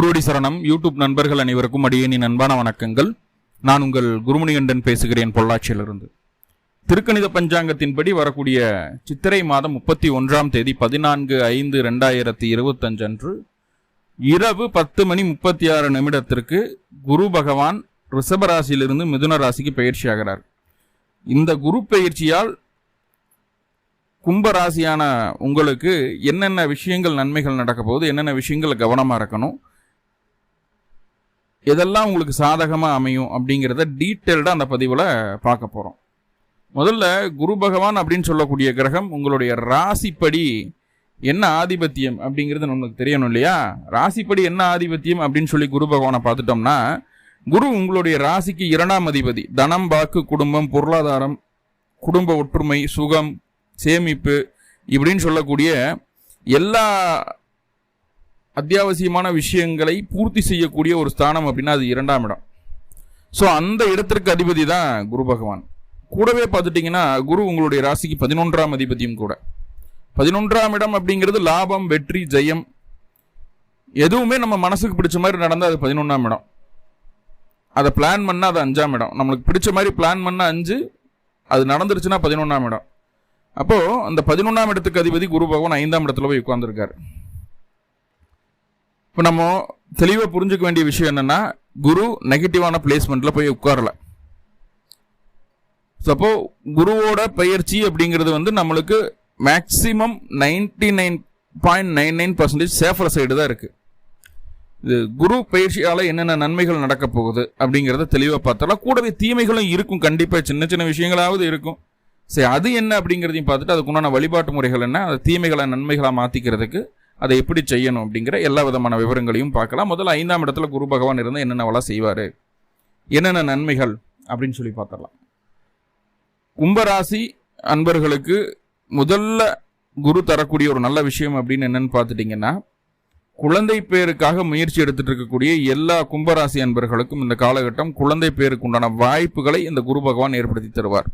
குருவடி சரணம். யூடியூப் நண்பர்கள் அனைவருக்கும் அடியேனின் அன்பான வணக்கங்கள். நான் உங்கள் குருமணிகண்டன் பேசுகிறேன் பொள்ளாச்சியிலிருந்து. திருக்கணித பஞ்சாங்கத்தின்படி வரக்கூடிய சித்திரை மாதம் முப்பத்தி ஒன்றாம் தேதி பதினான்கு ஐந்து ரெண்டாயிரத்தி இருபத்தஞ்சு அன்று இரவு பத்து மணி முப்பத்தி ஆறு நிமிடத்திற்கு குரு பகவான் ரிஷபராசியிலிருந்து மிதுன ராசிக்கு பயிற்சியாகிறார் இந்த குரு பயிற்சியால் கும்ப ராசியான உங்களுக்கு என்னென்ன விஷயங்கள் நன்மைகள் நடக்க போகுது என்னென்ன விஷயங்கள் கவனமாக இருக்கணும் எதெல்லாம் உங்களுக்கு சாதகமாக அமையும் அப்படிங்கிறத டீட்டெயில்டாக அந்த பதிவில் பார்க்க போகிறோம் முதல்ல குரு பகவான் அப்படின்னு சொல்லக்கூடிய கிரகம் உங்களுடைய ராசிப்படி என்ன ஆதிபத்தியம் அப்படிங்கிறது நமக்கு தெரியணும் இல்லையா? ராசிப்படி என்ன ஆதிபத்தியம் அப்படின்னு சொல்லி குரு பகவானை பார்த்துட்டோம்னா குரு உங்களுடைய ராசிக்கு இரண்டாம் அதிபதி. தனம் வாக்கு குடும்பம் பொருளாதாரம் குடும்ப ஒற்றுமை சுகம் சேமிப்பு இப்படின்னு சொல்லக்கூடிய எல்லா அத்தியாவசியமான விஷயங்களை பூர்த்தி செய்யக்கூடிய ஒரு ஸ்தானம் அப்படின்னா அது இரண்டாம் இடம். ஸோ அந்த இடத்திற்கு அதிபதி தான் குரு பகவான். கூடவே பார்த்துட்டிங்கன்னா குரு உங்களுடைய ராசிக்கு பதினொன்றாம் அதிபதியும் கூட. பதினொன்றாம் இடம் அப்படிங்கிறது லாபம் வெற்றி ஜெயம். எதுவுமே நம்ம மனசுக்கு பிடிச்ச மாதிரி நடந்தால் அது பதினொன்றாம் இடம். அதை பிளான் பண்ணால் அது அஞ்சாம் இடம். நம்மளுக்கு பிடிச்ச மாதிரி பிளான் பண்ணால் அஞ்சு அது நடந்துருச்சுன்னா பதினொன்றாம் இடம். அப்போது அந்த பதினொன்றாம் இடத்துக்கு அதிபதி குரு பகவான் ஐந்தாம் இடத்துல போய் உட்காந்துருக்காரு இப்போ நம்ம தெளிவாக புரிஞ்சுக்க வேண்டிய விஷயம் என்னென்னா குரு நெகட்டிவான பிளேஸ்மெண்ட்டில் போய் உட்காரல. சப்போ குருவோட பயிற்சி அப்படிங்கிறது வந்து நம்மளுக்கு maximum ninety nine point nine nine percentage safer side தான் இருக்குது இது குரு பயிற்சியால் என்னென்ன நன்மைகள் நடக்க போகுது அப்படிங்கிறத தெளிவாக பார்த்தாலும் கூடவே தீமைகளும் இருக்கும். கண்டிப்பாக சின்ன சின்ன விஷயங்களாவது இருக்கும். சரி அது என்ன அப்படிங்கிறதையும் பார்த்துட்டு அதுக்குண்டான வழிபாட்டு முறைகள் என்ன? அந்த தீமைகளை நன்மைகளாக மாற்றிக்கிறதுக்கு அதை எப்படி செய்யணும் அப்படிங்கிற எல்லா விதமான விவரங்களையும் பார்க்கலாம். முதல்ல ஐந்தாம் இடத்துல குரு பகவான் இருந்து என்னென்னவெல்லாம் செய்வார்? என்னென்ன நன்மைகள் அப்படின்னு சொல்லி பார்த்துடலாம். கும்பராசி அன்பர்களுக்கு முதல்ல குரு தரக்கூடிய ஒரு நல்ல விஷயம் அப்படின்னு என்னன்னு பார்த்துட்டிங்கன்னா குழந்தை பேருக்காக முயற்சி எடுத்துட்டு இருக்கக்கூடிய எல்லா கும்பராசி அன்பர்களுக்கும் இந்த காலகட்டம் குழந்தை பேருக்கு உண்டான வாய்ப்புகளை இந்த குரு பகவான் ஏற்படுத்தி தருவார்.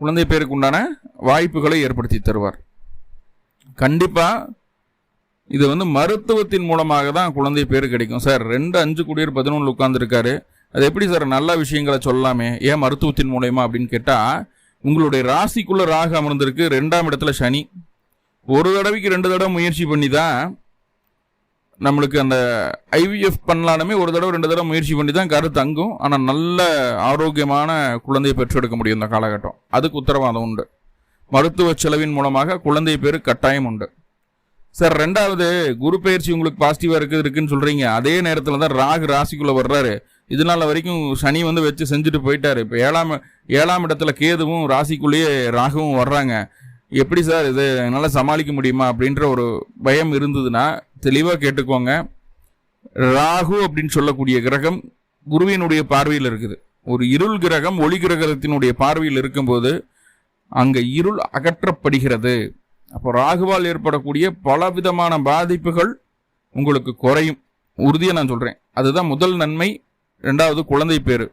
குழந்தை பேருக்கு உண்டான வாய்ப்புகளை ஏற்படுத்தி தருவார். கண்டிப்பாக இது வந்து மருத்துவத்தின் மூலமாக தான் குழந்தை பேர் கிடைக்கும். சார் ரெண்டு அஞ்சு குடியர் பதினொன்று உட்காந்துருக்காரு அது எப்படி சார் நல்ல விஷயங்களை சொல்லலாமே ஏன் மருத்துவத்தின் மூலயமா அப்படின்னு கேட்டால் உங்களுடைய ராசிக்குள்ளே ராக அமர்ந்திருக்கு ரெண்டாம் இடத்துல சனி. ஒரு தடவைக்கு ரெண்டு தடவை முயற்சி பண்ணி தான் நம்மளுக்கு அந்த ஐவிஎஃப் பண்ணலாலுமே ஒரு தடவை ரெண்டு தடவை முயற்சி பண்ணி தான் கரு தங்கும். ஆனால் நல்ல ஆரோக்கியமான குழந்தையை பெற்றெடுக்க முடியும் இந்த காலகட்டம். அதுக்கு உத்தரவாதம் உண்டு. மருத்துவ செலவின் மூலமாக குழந்தை பேர் கட்டாயம் உண்டு. சார் ரெண்டாவது குரு பயிற்சி உங்களுக்கு பாசிட்டிவாக இருக்குது இருக்குன்னு சொல்கிறீங்க அதே நேரத்தில் தான் ராகு ராசிக்குள்ளே வர்றாரு. இதனால வரைக்கும் சனி வந்து வச்சு செஞ்சுட்டு போயிட்டாரு. இப்போ ஏழாம் ஏழாம் இடத்துல கேதுவும் ராசிக்குள்ளேயே ராகுவும் வர்றாங்க. எப்படி சார் இது? என்னால் சமாளிக்க முடியுமா? அப்படின்ற ஒரு பயம் இருந்ததுன்னா தெளிவாக கேட்டுக்கோங்க. ராகு அப்படின்னு சொல்லக்கூடிய கிரகம் குருவினுடைய பார்வையில் இருக்குது. ஒரு இருள் கிரகம் ஒளி கிரகத்தினுடைய பார்வையில் இருக்கும்போது அங்கே இருள் அகற்றப்படுகிறது. அப்போ ராகுவால் ஏற்படக்கூடிய பல விதமான பாதிப்புகள் உங்களுக்கு குறையும். உறுதியாக நான் சொல்கிறேன் அதுதான் முதல் நன்மை ரெண்டாவது குழந்தை பேர்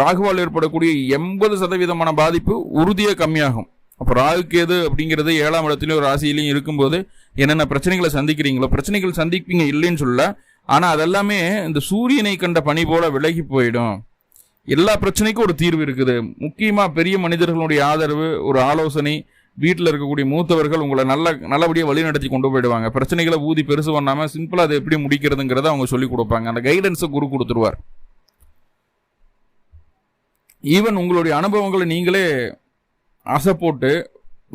ராகுவால் ஏற்படக்கூடிய எண்பது சதவீதமான பாதிப்பு உறுதியாக கம்மியாகும். அப்போ ராகு அப்படிங்கிறது ஏழாம் இடத்துலையும் ஒரு ராசியிலையும் இருக்கும்போது என்னென்ன பிரச்சனைகளை சந்திக்கிறீங்களோ பிரச்சனைகள் சந்திப்பீங்க இல்லைன்னு சொல்ல ஆனால் அதெல்லாமே இந்த சூரியனை கண்ட பனி போல விலகி போயிடும். எல்லா பிரச்சனைக்கும் ஒரு தீர்வு இருக்குது. முக்கியமாக பெரிய மனிதர்களுடைய ஆதரவு ஒரு ஆலோசனை வீட்டில் இருக்கக்கூடிய மூத்தவர்கள் உங்களை நல்ல நல்லபடியாக வழிநடத்தி கொண்டு போயிடுவாங்க. பிரச்சனைகளை ஊதி பெருசு பண்ணாமல் சிம்பிளாக அதை எப்படி முடிக்கிறதுங்கிறத அவங்க சொல்லிக் கொடுப்பாங்க. அந்த கைடன்ஸை குரு கொடுத்துருவார். ஈவன் உங்களுடைய அனுபவங்களை நீங்களே ஆசை போட்டு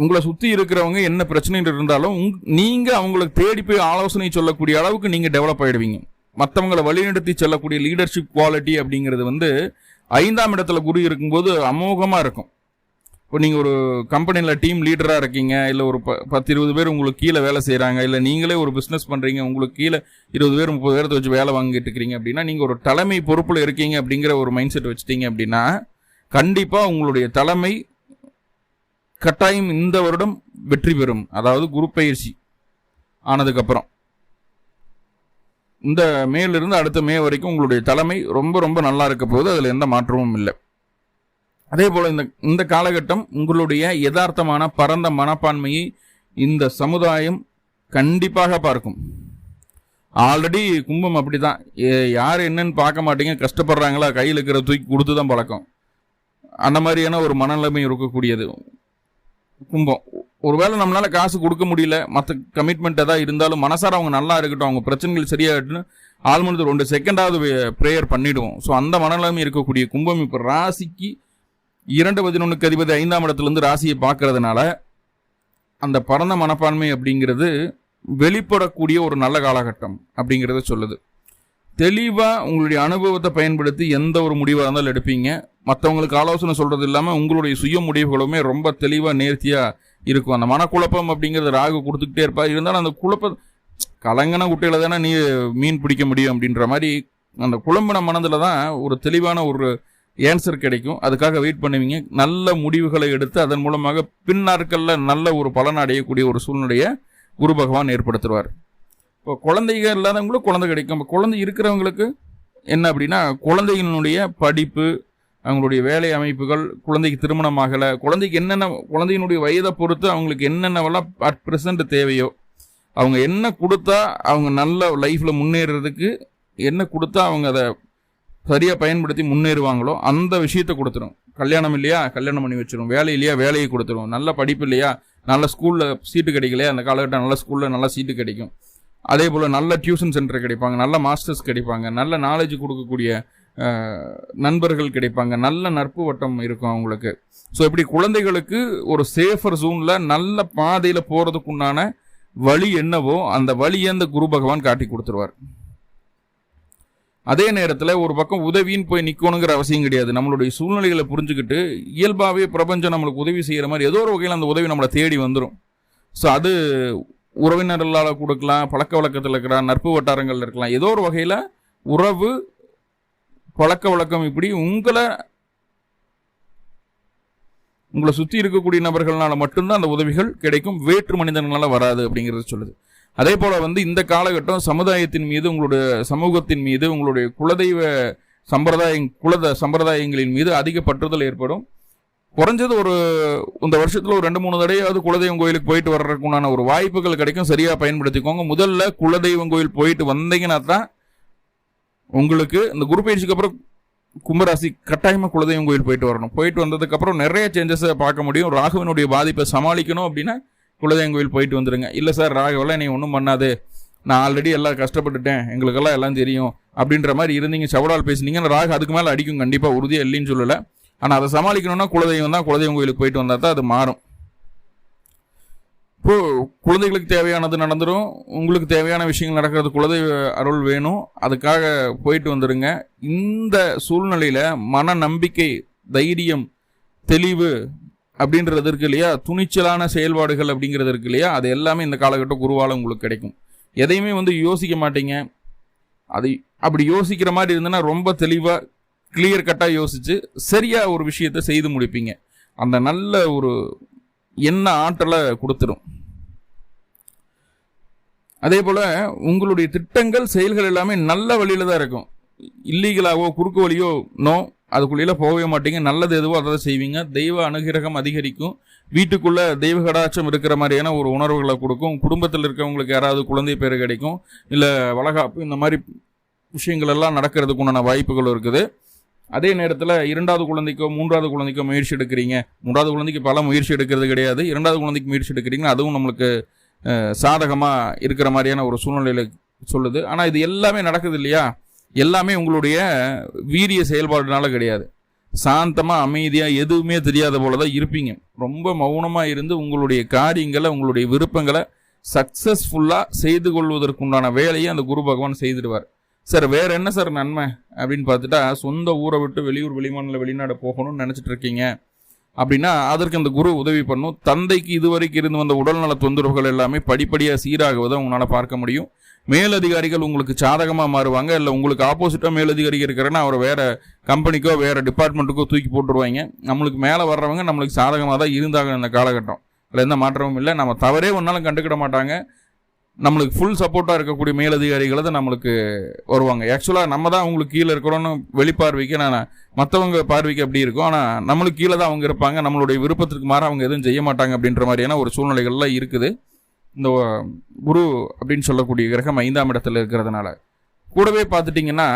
உங்களை சுற்றி இருக்கிறவங்க என்ன பிரச்சனைகள் இருந்தாலும் உங் நீங்கள் அவங்களுக்கு தேடி போய் ஆலோசனை சொல்லக்கூடிய அளவுக்கு நீங்கள் டெவலப் ஆகிடுவீங்க மற்றவங்களை வழிநடத்தி செல்லக்கூடிய லீடர்ஷிப் குவாலிட்டி அப்படிங்கிறது வந்து ஐந்தாம் இடத்துல குரு இருக்கும்போது அமோகமாக இருக்கும். இப்போ நீங்கள் ஒரு கம்பெனியில் டீம் லீடராக இருக்கீங்க இல்லை ஒரு ப பத்து இருபது பேர் உங்களுக்கு கீழே வேலை செய்கிறாங்க இல்லை நீங்களே ஒரு பிஸ்னஸ் பண்ணுறீங்க உங்களுக்கு கீழே இருபது பேர் முப்பது பேரத்தை வச்சு வேலை வாங்கிட்டு இருக்கிறீங்க அப்படின்னா நீங்கள் ஒரு தலைமை பொறுப்பில் இருக்கீங்க அப்படிங்கிற ஒரு மைண்ட் செட் வச்சுட்டீங்க அப்படின்னா கண்டிப்பாக உங்களுடைய தலைமை கட்டாயம் இந்த வருடம் வெற்றி பெறும். அதாவது குரு பயிற்சி ஆனதுக்கப்புறம். இந்த மேலிருந்து அடுத்த மே வரைக்கும் உங்களுடைய தலைமை ரொம்ப ரொம்ப நல்லா இருக்க போது அதில் எந்த மாற்றமும் இல்லை. அதே போல் இந்த இந்த காலகட்டம் உங்களுடைய யதார்த்தமான பரந்த மனப்பான்மையை இந்த சமுதாயம் கண்டிப்பாக பார்க்கும். ஆல்ரெடி கும்பம் அப்படி தான் யார் என்னன்னு பார்க்க மாட்டீங்க கஷ்டப்படுறாங்களா கையில் இருக்கிற தூக்கி கொடுத்து தான் பழக்கம். அந்த மாதிரியான ஒரு மனநிலைமை இருக்கக்கூடியது கும்பம். ஒருவேளை நம்மளால் காசு கொடுக்க முடியல மற்ற கமிட்மெண்ட் ஏதாவது இருந்தாலும் மனசார அவங்க நல்லா இருக்கட்டும் அவங்க பிரச்சனைகள் சரியாகட்டுன்னு ஆல்மோஸ்ட் ரெண்டு செகண்டாவது ப்ரேயர் பண்ணிடுவோம். ஸோ அந்த மனநிலைமை இருக்கக்கூடிய கும்பம் இப்போ ராசிக்கு இரண்டு பதினொன்றுக்கு அதிபதி ஐந்தாம் இடத்துலேருந்து ராசியை பார்க்கறதுனால அந்த பரந்த மனப்பான்மை அப்படிங்கிறது வெளிப்படக்கூடிய ஒரு நல்ல காலகட்டம் அப்படிங்கிறத சொல்லுது. தெளிவாக உங்களுடைய அனுபவத்தை பயன்படுத்தி எந்த ஒரு முடிவாக இருந்தாலும் எடுப்பீங்க. மற்றவங்களுக்கு ஆலோசனை சொல்கிறது இல்லாமல் உங்களுடைய சுய முடிவுகளுமே ரொம்ப தெளிவாக நேர்த்தியாக இருக்கும். அந்த மனக்குழப்பம் அப்படிங்கிறது ராகு கொடுத்துக்கிட்டே இருப்பார் இருந்தாலும் அந்த குழப்ப கலங்கன குட்டையில் தானே நீ மீன் பிடிக்க முடியும் அப்படின்ற மாதிரி அந்த குழம்பின மனதில் தான் ஒரு தெளிவான ஒரு ஏன்சர் கிடைக்கும். அதுக்காக வெயிட் பண்ணுவீங்க. நல்ல முடிவுகளை எடுத்து அதன் மூலமாக பின்னாட்களில் நல்ல ஒரு பலன் அடையக்கூடிய ஒரு சூழ்நிலையை குரு பகவான் ஏற்படுத்துவார். இப்போ குழந்தைங்க இல்லாதவங்களும் குழந்தை கிடைக்கும். இப்போ குழந்தை இருக்கிறவங்களுக்கு என்ன அப்படின்னா குழந்தைகளினுடைய படிப்பு அவங்களுடைய வேலை அமைப்புகள் குழந்தைக்கு திருமணம் ஆகலை குழந்தைக்கு என்னென்ன குழந்தையினுடைய வயதை பொறுத்து அவங்களுக்கு என்னென்னவெல்லாம் அட் ப்ரெசண்ட் தேவையோ அவங்க என்ன கொடுத்தா அவங்க நல்ல லைஃப்பில் முன்னேறதுக்கு என்ன கொடுத்தா அவங்க அதை சரியாக பயன்படுத்தி முன்னேறுவாங்களோ அந்த விஷயத்த கொடுத்துரும். கல்யாணம் இல்லையா? கல்யாணம் பண்ணி வச்சிடும் வேலை இல்லையா? வேலையை கொடுத்துரும். நல்ல படிப்பு இல்லையா? நல்ல ஸ்கூலில் சீட்டு கிடைக்கலையா? அந்த காலகட்டம் நல்ல ஸ்கூலில் நல்ல சீட்டு கிடைக்கும். அதே போல் நல்ல டியூஷன் சென்டர் கிடைப்பாங்க. நல்ல மாஸ்டர்ஸ் கிடைப்பாங்க. நல்ல நாலேஜ் கொடுக்கக்கூடிய நண்பர்கள் கிடைப்பாங்க. நல்ல நட்பு வட்டம் இருக்கும் அவங்களுக்கு. ஸோ இப்படி குழந்தைகளுக்கு ஒரு சேஃபர் ஜோனில் நல்ல பாதையில் போகிறதுக்குண்டான வழி என்னவோ அந்த வழியை அந்த குரு பகவான் காட்டி கொடுத்துருவார். அதே நேரத்தில் ஒரு பக்கம் உதவின்னு போய் நிற்கணுங்கிற அவசியம் கிடையாது. நம்மளுடைய சூழ்நிலைகளை புரிஞ்சுக்கிட்டு இயல்பாகவே பிரபஞ்சம் நம்மளுக்கு உதவி செய்கிற மாதிரி ஏதோ ஒரு வகையில் அந்த உதவி நம்மளை தேடி வந்துடும் ஸோ அது உறவினர்களால் கொடுக்கலாம் பழக்க வழக்கத்தில் இருக்கலாம் நட்பு வட்டாரங்களில் இருக்கலாம். ஏதோ ஒரு வகையில் உறவு பழக்க வழக்கம் இப்படி உங்களை உங்களை சுற்றி இருக்கக்கூடிய நபர்களால் மட்டும்தான் அந்த உதவிகள் கிடைக்கும். வேற்று மனிதர்களால் வராது அப்படிங்கிறது சொல்லுது. அதே போல் வந்து இந்த காலகட்டம் சமுதாயத்தின் மீது உங்களுடைய சமூகத்தின் மீது உங்களுடைய குலதெய்வ சம்பிரதாய குலத சம்பிரதாயங்களின் மீது அதிக பற்றுதல் ஏற்படும். குறைஞ்சது ஒரு இந்த வருஷத்தில் ஒரு ரெண்டு மூணு தடையாவது குலதெய்வம் கோயிலுக்கு போயிட்டு வர்றதுக்குண்டான ஒரு வாய்ப்புகள் கிடைக்கும். சரியாக பயன்படுத்திக்கோங்க. முதல்ல குலதெய்வம் கோயில் போயிட்டு வந்தீங்கன்னா தான் உங்களுக்கு இந்த குரு பயிற்சிக்கு அப்புறம் கும்பராசி கட்டாயமாக குலதெய்வம் கோயில் போயிட்டு வரணும். போயிட்டு வந்ததுக்கப்புறம் நிறைய சேஞ்சஸை பார்க்க முடியும். ராகுவனுடைய பாதிப்பை சமாளிக்கணும் அப்படின்னா குலதெய்வம் கோயில் போயிட்டு வந்துடுங்க இல்லை சார் ராகவெல்லாம் நீ ஒன்றும் பண்ணாது. நான் ஆல்ரெடி எல்லாம் கஷ்டப்பட்டுட்டேன். எங்களுக்கெல்லாம் எல்லாம் தெரியும். அப்படின்ற மாதிரி இருந்தீங்க செவடால் பேசுனீங்கன்னா ராகு அதுக்கு மேலே அடிக்கும் கண்டிப்பாக உறுதியாக இல்லைன்னு சொல்லலை. ஆனால் அதை சமாளிக்கணும்னா குலதெய்வம் தான். குலதெய்வம் கோயிலுக்கு போயிட்டு வந்தால் தான் அது மாறும். இப்போ குழந்தைகளுக்கு தேவையானது நடந்துடும் உங்களுக்கு தேவையான விஷயங்கள் நடக்கிறது குலதெய்வ அருள் வேணும். அதுக்காக போயிட்டு வந்துடுங்க இந்த சூழ்நிலையில் மன நம்பிக்கை தைரியம் தெளிவு அப்படின்றது இருக்கு இல்லையா? துணிச்சலான செயல்பாடுகள் அப்படிங்கிறது இருக்கு இல்லையா? அது எல்லாமே இந்த காலகட்டம் குருவால் உங்களுக்கு கிடைக்கும். எதையுமே வந்து யோசிக்க மாட்டீங்க. அது அப்படி யோசிக்கிற மாதிரி இருந்ததுன்னா ரொம்ப தெளிவாக கிளியர் கட்டாக யோசித்து சரியாக ஒரு விஷயத்தை செய்து முடிப்பீங்க. அந்த நல்ல ஒரு எண்ண ஆற்றலை கொடுத்துரும். அதே போல் உங்களுடைய திட்டங்கள் செயல்கள் எல்லாமே நல்ல வழியில் தான் இருக்கும். இல்லீகலாகவோ குறுக்கு வழியோ நோ அதுக்குள்ளே போகவே மாட்டீங்க. நல்லது எதுவோ அதை செய்வீங்க. தெய்வ அனுகிரகம் அதிகரிக்கும். வீட்டுக்குள்ளே தெய்வ கடாட்சம் இருக்கிற மாதிரியான ஒரு உணர்வுகளை கொடுக்கும். குடும்பத்தில் இருக்கிறவங்களுக்கு யாராவது குழந்தை பேர் கிடைக்கும். இல்லை வளகாப்பு இந்த மாதிரி விஷயங்கள் எல்லாம் நடக்கிறதுக்கு உண்டான வாய்ப்புகள் இருக்குது. அதே நேரத்தில் இரண்டாவது குழந்தைக்கோ மூன்றாவது குழந்தைக்கோ முயற்சி எடுக்கிறீங்க. மூன்றாவது குழந்தைக்கு பல முயற்சி எடுக்கிறது கிடையாது. இரண்டாவது குழந்தைக்கு முயற்சி எடுக்கிறீங்கன்னா அதுவும் நம்மளுக்கு சாதகமாக இருக்கிற மாதிரியான ஒரு சூழ்நிலையில் சொல்லுது. ஆனால் இது எல்லாமே நடக்குது இல்லையா? எல்லாமே உங்களுடைய வீரிய செயல்பாடுனால கிடையாது. சாந்தமாக அமைதியாக எதுவுமே தெரியாத போல தான் இருப்பீங்க. ரொம்ப மௌனமாக இருந்து உங்களுடைய காரியங்களை உங்களுடைய விருப்பங்களை சக்ஸஸ்ஃபுல்லாக செய்து கொள்வதற்குண்டான வேலையை அந்த குரு பகவான் செய்துடுவார். சார் வேற என்ன சார் நன்மை அப்படின்னு பார்த்துட்டா சொந்த ஊரை விட்டு வெளியூர் வெளிமாநில வெளிநாடு போகணும்னு நினச்சிட்டு இருக்கீங்க. அப்படின்னா அதற்கு அந்த குரு உதவி பண்ணும். தந்தைக்கு இதுவரைக்கும் இருந்து வந்த உடல்நல தொந்தரவுகள் எல்லாமே படிப்படியாக சீராகுவதை உங்களால் பார்க்க முடியும். மேலதிகாரிகள் உங்களுக்கு சாதகமாக மாறுவாங்க இல்லை உங்களுக்கு ஆப்போசிட்டாக மேலதிகாரி இருக்கிறேன்னா அவரை வேறு கம்பெனிக்கோ வேறு டிபார்ட்மெண்ட்டுக்கோ தூக்கி போட்டுருவாங்க. நம்மளுக்கு மேலே வர்றவங்க நம்மளுக்கு சாதகமாக தான் இருந்தாங்க இந்த காலகட்டம். அதில் எந்த மாற்றமும் இல்லை. நம்ம தவறே ஒன்றாலும் கண்டுக்கிட மாட்டாங்க. நம்மளுக்கு ஃபுல் சப்போர்ட்டாக இருக்கக்கூடிய மேலதிகாரிகளை தான் நம்மளுக்கு வருவாங்க. ஆக்சுவலாக நம்ம தான் அவங்களுக்கு கீழே இருக்கிறோன்னு வெளிப்பார்வைக்கு நான் மற்றவங்க பார்வைக்கு அப்படி இருக்கும். ஆனால் நம்மளுக்கு கீழே தான் அவங்க இருப்பாங்க. நம்மளுடைய விருப்பத்திற்கு மாற அவங்க எதுவும் செய்ய மாட்டாங்க அப்படின்ற மாதிரியான ஒரு சூழ்நிலைகள்லாம் இருக்குது. இந்த குரு அப்படின்னு சொல்லக்கூடிய கிரகம் ஐந்தாம் இடத்துல இருக்கிறதுனால. கூடவே பார்த்துட்டிங்கன்னா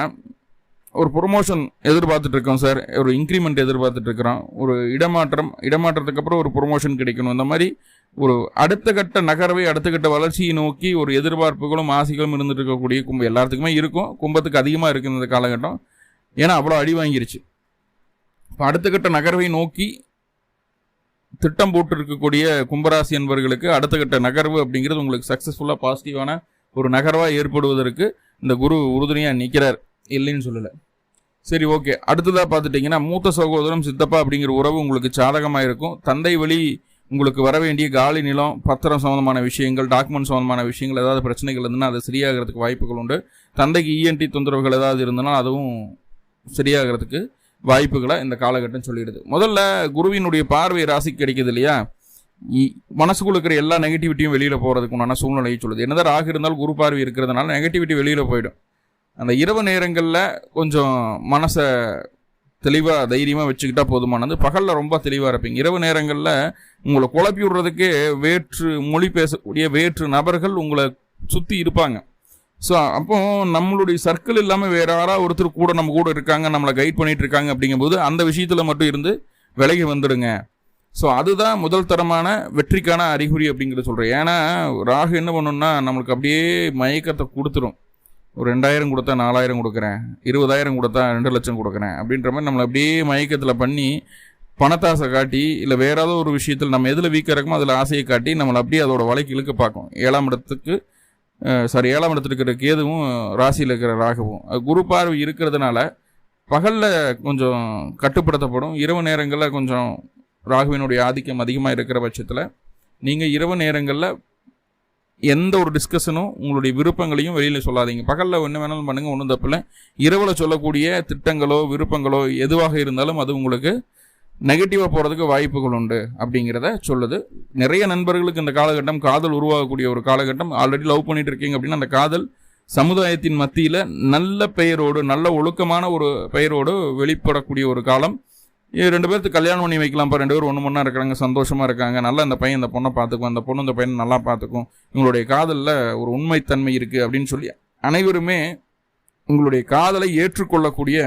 ஒரு ப்ரொமோஷன் எதிர்பார்த்துட்ருக்கோம் சார். ஒரு இன்க்ரிமெண்ட் எதிர்பார்த்துட்ருக்குறோம் ஒரு இடமாற்றம் இடமாற்றத்துக்கு அப்புறம் ஒரு ப்ரொமோஷன் கிடைக்கணும். இந்த மாதிரி ஒரு அடுத்த கட்ட நகரவை அடுத்த கட்ட வளர்ச்சியை நோக்கி ஒரு எதிர்பார்ப்புகளும் ஆசைகளும் இருந்துட்டு இருக்கக்கூடிய கும்பம் எல்லாத்துக்குமே இருக்கும். கும்பத்துக்கு அதிகமாக இருக்குது இந்த காலகட்டம். ஏன்னா அவ்வளோ அடி வாங்கிருச்சு. இப்போ அடுத்த கட்ட நகர்வை நோக்கி திட்டம் போட்டு இருக்கக்கூடிய கும்பராசி என்பவர்களுக்கு அடுத்த கட்ட நகர்வு அப்படிங்கிறது உங்களுக்கு சக்ஸஸ்ஃபுல்லாக பாசிட்டிவான ஒரு நகர்வாக ஏற்படுவதற்கு இந்த குரு உறுதுணையாக நிற்கிறார் இல்லைன்னு சொல்லலை. சரி ஓகே. அடுத்ததாக பார்த்துட்டிங்கன்னா மூத்த சகோதரம் சித்தப்பா அப்படிங்கிற உறவு உங்களுக்கு சாதகமாக இருக்கும். தந்தை வழி உங்களுக்கு வர வேண்டிய காலி நிலம் பத்திரம் சம்மந்தமான விஷயங்கள் டாக்குமெண்ட் சம்மந்தமான விஷயங்கள் ஏதாவது பிரச்சனைகள் இருந்ததுன்னா அது சரியாகிறதுக்கு வாய்ப்புகள் உண்டு. தந்தைக்கு இஎன்டி தொந்தரவுகள் ஏதாவது இருந்ததுன்னா அதுவும் சரியாகிறதுக்கு வாய்ப்புகளை இந்த காலகட்டம் சொல்லிடுது. முதல்ல குருவினுடைய பார்வை ராசிக்கு கிடைக்குது இல்லையா? மனசுக்குள்ள இருக்கிற எல்லா நெகட்டிவிட்டியும் வெளியில் போகிறதுக்கு உண்டான சூழ்நிலையை சொல்லுது. என்னதான் ராகு இருந்தாலும் குரு பார்வை இருக்கிறதுனால நெகட்டிவிட்டி வெளியில் போயிடும். அந்த இரவு நேரங்களில் கொஞ்சம் மனசை தெளிவாக தைரியமாக வச்சுக்கிட்டா போதுமானது. பகலில் ரொம்ப தெளிவாக இருப்பீங்க. இரவு நேரங்களில் உங்களை குழப்பி விடுறதுக்கே வேற்று மொழி பேசக்கூடிய வேற்று நபர்கள் உங்களை சுற்றி இருப்பாங்க. ஸோ அப்போ நம்மளுடைய சர்க்கிள் இல்லாமல் வேற யாராவது ஒருத்தர் கூட நம்ம கூட இருக்காங்க நம்மளை கைட் பண்ணிட்டு இருக்காங்க அப்படிங்கும்போது அந்த விஷயத்தில் மட்டும் இருந்து விலகி வந்துடுங்க. ஸோ அதுதான் முதல் தரமான வெற்றிக்கான அறிகுறி அப்படிங்கிறத சொல்கிறேன் ஏன்னா ராகு என்ன பண்ணணும்னா நம்மளுக்கு அப்படியே மயக்கத்தை கொடுத்துரும். ஒரு ரெண்டாயிரம் கொடுத்தா நாலாயிரம் கொடுக்குறேன் இருபதாயிரம் கொடுத்தா ரெண்டு லட்சம் கொடுக்குறேன் அப்படின்ற மாதிரி நம்மளை அப்படியே மயக்கத்தில் பண்ணி பணத்தாசை காட்டி இல்லை வேற ஏதாவது ஒரு விஷயத்தில் நம்ம எதில் வீக்காக இருக்கமோ அதில் ஆசையை காட்டி நம்மளை அப்படியே அதோட வலைக்கு இழுக்க பார்க்கும். ஏழாம் இடத்துக்கு சாரி ஏழாம் இடத்துல இருக்கிற கேதுவும் ராசியில் இருக்கிற ராகவும். குரு பார்வை இருக்கிறதுனால பகலில் கொஞ்சம் கட்டுப்படுத்தப்படும். இரவு நேரங்களில் கொஞ்சம் ராகுவினுடைய ஆதிக்கம் அதிகமாக இருக்கிற பட்சத்தில் நீங்கள் இரவு நேரங்களில் எந்த ஒரு டிஸ்கஷனும் உங்களுடைய விருப்பங்களையும் வெளியில் சொல்லாதீங்க. பகலில் ஒன்று வேணாலும் பண்ணுங்கள் ஒன்றும் தப்பில்லை இரவில் சொல்லக்கூடிய திட்டங்களோ விருப்பங்களோ எதுவாக இருந்தாலும் அது உங்களுக்கு நெகட்டிவாக போகிறதுக்கு வாய்ப்புகள் உண்டு அப்படிங்கிறத சொல்லுது நிறைய நண்பர்களுக்கு இந்த காலகட்டம் காதல் உருவாகக்கூடிய ஒரு காலகட்டம். ஆல்ரெடி லவ் பண்ணிட்டு இருக்கீங்க அப்படின்னா அந்த காதல் சமுதாயத்தின் மத்தியில் நல்ல பெயரோடு நல்ல ஒழுக்கமான ஒரு பெயரோடு வெளிப்படக்கூடிய ஒரு காலம். ரெண்டு பேர்த்து கல்யாணம் பண்ணி வைக்கலாம்ப்பா ரெண்டு பேரும் ஒன்று ஒன்றா இருக்கிறாங்க சந்தோஷமாக இருக்காங்க. நல்லா இந்த பையன் இந்த பொண்ணை பார்த்துக்கும் அந்த பொண்ணு இந்த பையனை நல்லா பார்த்துக்கும். உங்களுடைய காதலில் ஒரு உண்மைத்தன்மை இருக்குது அப்படின்னு சொல்லி அனைவருமே உங்களுடைய காதலை ஏற்றுக்கொள்ளக்கூடிய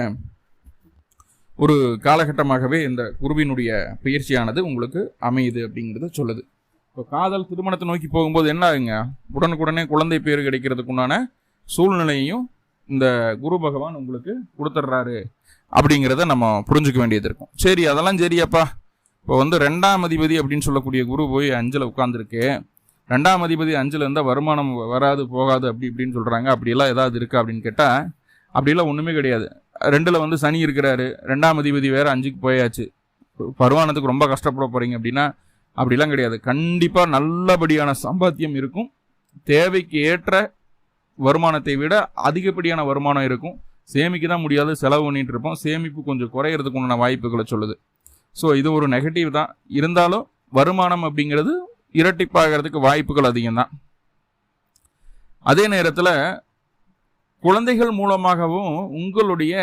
ஒரு காலகட்டமாகவே இந்த குருவினுடைய பயிற்சியானது உங்களுக்கு அமையுது அப்படிங்கிறத சொல்லுது. இப்போ காதல் திருமணத்தை நோக்கி போகும்போது என்ன ஆகுங்க? உடனுக்குடனே குழந்தை பேர் கிடைக்கிறதுக்குண்டான சூழ்நிலையையும் இந்த குரு பகவான் உங்களுக்கு கொடுத்துட்றாரு அப்படிங்கிறத நம்ம புரிஞ்சுக்க வேண்டியது இருக்கும். சரி அதெல்லாம் சரியாப்பா. இப்போ வந்து ரெண்டாம் அதிபதி அப்படின்னு சொல்லக்கூடிய குரு போய் அஞ்சில் உட்காந்துருக்கு ரெண்டாம் அதிபதி அஞ்சில் இருந்தால் வருமானம் வராது போகாது அப்படி இப்படின்னு சொல்கிறாங்க அப்படியெல்லாம் ஏதாவது இருக்கா அப்படின்னு கேட்டால் அப்படிலாம் ஒன்றுமே கிடையாது. ரெண்டில் வந்து சனி இருக்கிறாரு. ரெண்டாம் அதிபதி வேறு அஞ்சுக்கு போயாச்சு. வருமானத்துக்கு ரொம்ப கஷ்டப்பட போகிறீங்க அப்படின்னா அப்படிலாம் கிடையாது. கண்டிப்பாக நல்லபடியான சம்பாத்தியம் இருக்கும். தேவைக்கு ஏற்ற வருமானத்தை விட அதிகப்படியான வருமானம் இருக்கும். சேமிக்க தான் முடியாது செலவு பண்ணிகிட்டு இருப்போம். சேமிப்பு கொஞ்சம் குறையிறதுக்கு உண்டான வாய்ப்புகளை சொல்லுது. ஸோ இது ஒரு நெகட்டிவ் தான். இருந்தாலும் வருமானம் அப்படிங்கிறது இரட்டிப்பாகிறதுக்கு வாய்ப்புகள் அதிகம் தான் அதே நேரத்தில் குழந்தைகள் மூலமாகவும் உங்களுடைய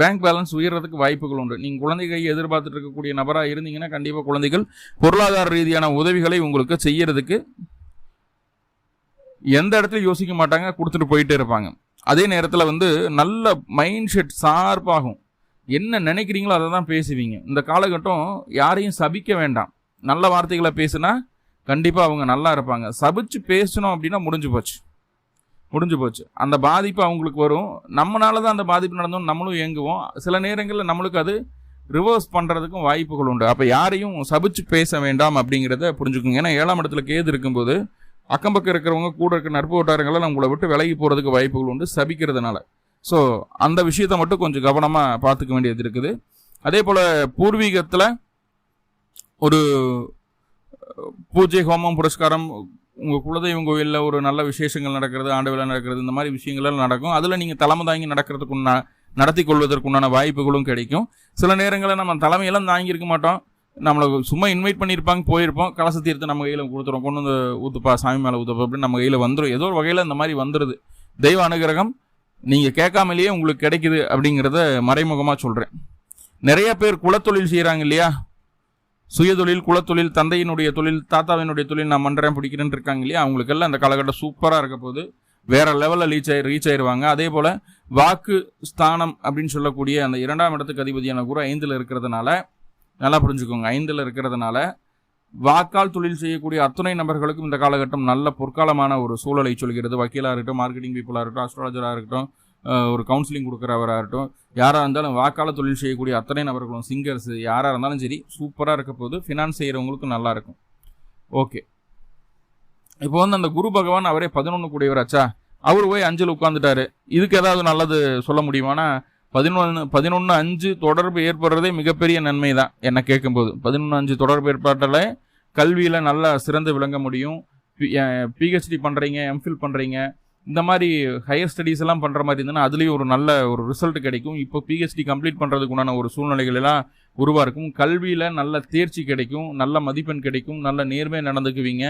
பேங்க் பேலன்ஸ் உயர்றதுக்கு வாய்ப்புகள் உண்டு. நீங்கள் குழந்தைகளை எதிர்பார்த்துட்டு இருக்கக்கூடிய நபராக இருந்தீங்கன்னா கண்டிப்பாக குழந்தைகள் பொருளாதார ரீதியான உதவிகளை உங்களுக்கு செய்யறதுக்கு எந்த இடத்துலையும் யோசிக்க மாட்டாங்க கொடுத்துட்டு போயிட்டே இருப்பாங்க. அதே நேரத்தில் வந்து நல்ல மைண்ட் செட் சார்பாகும் என்ன நினைக்கிறீங்களோ அதை தான் பேசுவீங்க. இந்த காலகட்டம் யாரையும் சபிக்க வேண்டாம். நல்ல வார்த்தைகளை பேசுனா கண்டிப்பாக அவங்க நல்லா இருப்பாங்க. சபிச்சு பேசணும் அப்படின்னா முடிஞ்சு போச்சு. முடிஞ்சு போச்சு. அந்த பாதிப்பு அவங்களுக்கு வரும். நம்மளால தான் அந்த பாதிப்பு நடந்தோம் நம்மளும் இயங்குவோம். சில நேரங்களில் நம்மளுக்கு அது ரிவர்ஸ் பண்ணுறதுக்கும் வாய்ப்புகள் உண்டு. அப்போ யாரையும் சபிச்சு பேச வேண்டாம் அப்படிங்கிறத புரிஞ்சுக்கோங்க. ஏன்னா ஏழாம் இடத்துல கேது இருக்கும்போது அக்கம் பக்கம் இருக்கிறவங்க கூட இருக்கிற நட்பு வட்டாரங்களை நம்மளை விட்டு விலகி போகிறதுக்கு வாய்ப்புகள் உண்டு சபிக்கிறதுனால. ஸோ அந்த விஷயத்தை மட்டும் கொஞ்சம் கவனமாக பார்த்துக்க வேண்டியது இருக்குது. அதே போல் பூர்வீகத்தில் ஒரு பூஜை ஹோமம் புரஸ்காரம் உங்கள் குலதெய்வம் கோயிலில் ஒரு நல்ல விசேஷங்கள் நடக்கிறது ஆண்டு விழா நடக்கிறது இந்த மாதிரி விஷயங்கள்லாம் நடக்கும். அதில் நீங்கள் தலைமை தாங்கி நடக்கிறதுக்குன்னா நடத்தி கொள்வதற்குண்டான வாய்ப்புகளும் கிடைக்கும். சில நேரங்களில் நம்ம தலைமையெல்லாம் தாங்கியிருக்க மாட்டோம். நம்மளை சும்மா இன்வைட் பண்ணியிருப்பாங்க போயிருப்போம். கலச தீர்த்து நம்ம கையில் கொடுத்துரும். கொண்டு வந்து ஊத்துப்பா சாமி மேலே ஊத்துப்பா அப்படின்னு நம்ம கையில் வந்துடும் ஏதோ ஒரு வகையில் இந்த மாதிரி வந்துடுது தெய்வ அனுகிரகம் நீங்கள் கேட்காமலேயே உங்களுக்கு கிடைக்குது அப்படிங்கிறத மறைமுகமாக சொல்கிறேன் நிறைய பேர் குலத்தொழில் செய்கிறாங்க இல்லையா? சுயதொழில் குலத்தொழில் தந்தையினுடைய தொழில் தாத்தாவினுடைய தொழில் நான் பண்ணுறேன் பிடிக்கிறேன்னு இருக்காங்க இல்லையா? அவங்களுக்கெல்லாம் அந்த காலகட்டம் சூப்பராக இருக்க போது வேற லெவலில் ரீச் ஆகி ரீச் ஆயிடுவாங்க அதே போல் வாக்கு ஸ்தானம் அப்படின்னு சொல்லக்கூடிய அந்த இரண்டாம் இடத்துக்கு அதிபதியான குரு ஐந்தில் இருக்கிறதுனால நல்லா புரிஞ்சுக்கோங்க ஐந்தில் இருக்கிறதுனால வாக்கால் தொழில் செய்யக்கூடிய அத்துணை நபர்களுக்கும் இந்த காலகட்டம் நல்ல பொற்காலமான ஒரு சூழலை சொல்கிறது. வக்கீலாக இருக்கட்டும் மார்க்கெட்டிங் பீப்புளாக இருக்கட்டும் அஸ்ட்ராலஜராக இருக்கட்டும் ஒரு கவுன்சிலிங் கொடுக்குறவராக இருக்கட்டும் யாராக இருந்தாலும் வாக்காள தொழில் செய்யக்கூடிய அத்தனை நபர்களும் சிங்கர்ஸ் யாராக இருந்தாலும் சரி சூப்பராக இருக்க போது ஃபினான்ஸ் செய்கிறவங்களுக்கும் நல்லாயிருக்கும் ஓகே இப்போ வந்து அந்த குரு பகவான் அவரே பதினொன்று கூடியவராச்சா அவர் போய் அஞ்சில் உட்காந்துட்டாரு இதுக்கு ஏதாவது நல்லது சொல்ல முடியுமானா பதினொன்று பதினொன்று அஞ்சு தொடர்பு ஏற்படுறதே மிகப்பெரிய நன்மை தான் என்ன கேட்கும்போது. பதினொன்று அஞ்சு தொடர்பு ஏற்பாட்டில் கல்வியில் நல்லா சிறந்து விளங்க முடியும். பிஹெச்டி பண்ணுறீங்க எம்ஃபில் பண்ணுறீங்க இந்த மாதிரி ஹையர் ஸ்டடீஸ் எல்லாம் பண்ணுற மாதிரி இருந்ததுன்னா அதுலேயும் ஒரு நல்ல ஒரு ரிசல்ட் கிடைக்கும். இப்போ பிஹெச்டி கம்ப்ளீட் பண்ணுறதுக்குண்டான ஒரு சூழ்நிலைகள் எல்லாம் இருக்கும். கல்வியில் நல்ல தேர்ச்சி கிடைக்கும் நல்ல மதிப்பெண் கிடைக்கும் நல்ல நேர்மையாக நடந்துக்குவீங்க.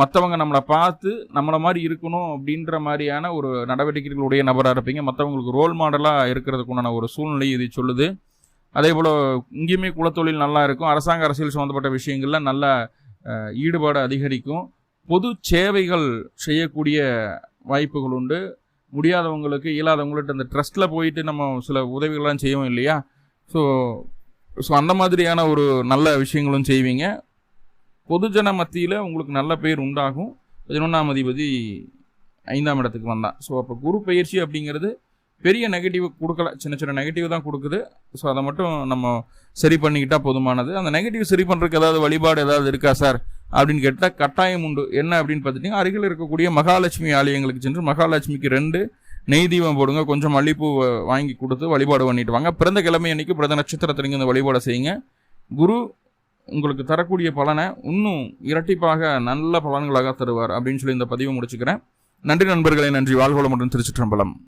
மற்றவங்க நம்மளை பார்த்து நம்மளை மாதிரி இருக்கணும் அப்படின்ற மாதிரியான ஒரு நடவடிக்கைகளுடைய நபராக இருப்பீங்க. மற்றவங்களுக்கு ரோல் மாடலாக இருக்கிறதுக்குண்டான ஒரு சூழ்நிலை இது சொல்லுது. அதே போல் இங்கேயுமே குலத்தொழில் நல்லா இருக்கும். அரசாங்க அரசியல் சம்மந்தப்பட்ட விஷயங்களில் நல்ல ஈடுபாடு அதிகரிக்கும். பொது சேவைகள் செய்யக்கூடிய வாய்ப்புகள் உண்டு. முடியாதவங்களுக்கு இயலாதவங்கள்ட்ட அந்த ட்ரஸ்ட்டில் போயிட்டு நம்ம சில உதவிகள்லாம் செய்வோம் இல்லையா? ஸோ ஸோ அந்த மாதிரியான ஒரு நல்ல விஷயங்களும் செய்வீங்க. பொதுஜன மத்தியில் உங்களுக்கு நல்ல பேர் உண்டாகும். பதினொன்றாம் அதிபதி ஐந்தாம் இடத்துக்கு வந்தான். ஸோ அப்போ குரு பயிற்சி அப்படிங்கிறது பெரிய நெகட்டிவ் கொடுக்கல. சின்ன சின்ன நெகட்டிவ் தான் கொடுக்குது. ஸோ அதை மட்டும் நம்ம சரி பண்ணிக்கிட்டால் போதுமானது. அந்த நெகட்டிவ் சரி பண்ணுறதுக்கு ஏதாவது வழிபாடு ஏதாவது இருக்கா சார்? அப்படின்னு கேட்டால் கட்டாயம் உண்டு. என்ன அப்படின்னு பார்த்துட்டிங்கன்னா அருகில் இருக்கக்கூடிய மகாலட்சுமி ஆலயங்களுக்கு சென்று மகாலட்சுமிக்கு ரெண்டு நெய் தீபம் போடுங்க. கொஞ்சம் மல்லிப்பூ வாங்கி கொடுத்து வழிபாடு பண்ணிட்டு வாங்க. பிறந்த கிழமை அன்னைக்கு பிறந்த நட்சத்திரத்திற்கு இந்த வழிபாடை செய்யுங்க. குரு உங்களுக்கு தரக்கூடிய பலனை இன்னும் இரட்டிப்பாக நல்ல பலன்களாக தருவார் அப்படின்னு சொல்லி இந்த பதிவை முடிச்சுக்கிறேன். நன்றி நண்பர்களே. நன்றி. வாழ்வளம் மற்றும் திருச்சிற்றம்பலம்.